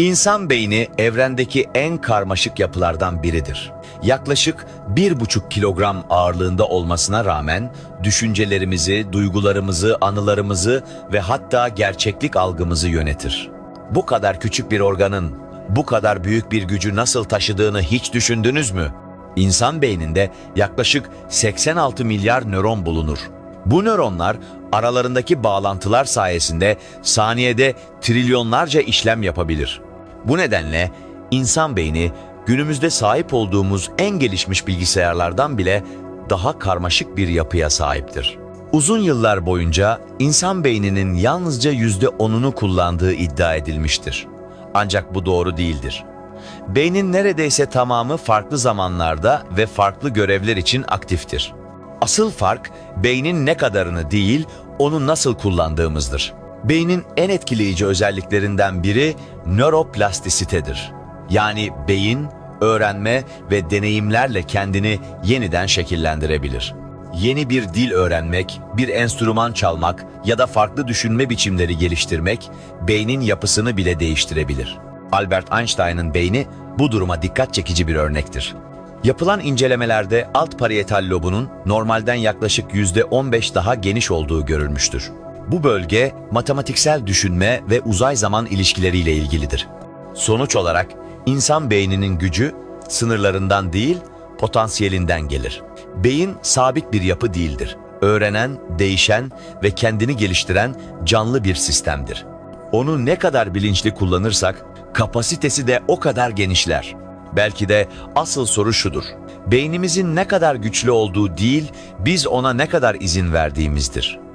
İnsan beyni evrendeki en karmaşık yapılardan biridir. Yaklaşık 1,5 kilogram ağırlığında olmasına rağmen düşüncelerimizi, duygularımızı, anılarımızı ve hatta gerçeklik algımızı yönetir. Bu kadar küçük bir organın bu kadar büyük bir gücü nasıl taşıdığını hiç düşündünüz mü? İnsan beyninde yaklaşık 86 milyar nöron bulunur. Bu nöronlar aralarındaki bağlantılar sayesinde saniyede trilyonlarca işlem yapabilir. Bu nedenle insan beyni günümüzde sahip olduğumuz en gelişmiş bilgisayarlardan bile daha karmaşık bir yapıya sahiptir. Uzun yıllar boyunca insan beyninin yalnızca %10'unu kullandığı iddia edilmiştir. Ancak bu doğru değildir. Beynin neredeyse tamamı farklı zamanlarda ve farklı görevler için aktiftir. Asıl fark beynin ne kadarını değil, onu nasıl kullandığımızdır. Beynin en etkileyici özelliklerinden biri nöroplastisitedir. Yani beyin, öğrenme ve deneyimlerle kendini yeniden şekillendirebilir. Yeni bir dil öğrenmek, bir enstrüman çalmak ya da farklı düşünme biçimleri geliştirmek beynin yapısını bile değiştirebilir. Albert Einstein'ın beyni bu duruma dikkat çekici bir örnektir. Yapılan incelemelerde alt parietal lobunun normalden yaklaşık %15 daha geniş olduğu görülmüştür. Bu bölge matematiksel düşünme ve uzay zaman ilişkileriyle ilgilidir. Sonuç olarak insan beyninin gücü sınırlarından değil, potansiyelinden gelir. Beyin sabit bir yapı değildir. Öğrenen, değişen ve kendini geliştiren canlı bir sistemdir. Onu ne kadar bilinçli kullanırsak kapasitesi de o kadar genişler. Belki de asıl soru şudur. Beynimizin ne kadar güçlü olduğu değil, biz ona ne kadar izin verdiğimizdir.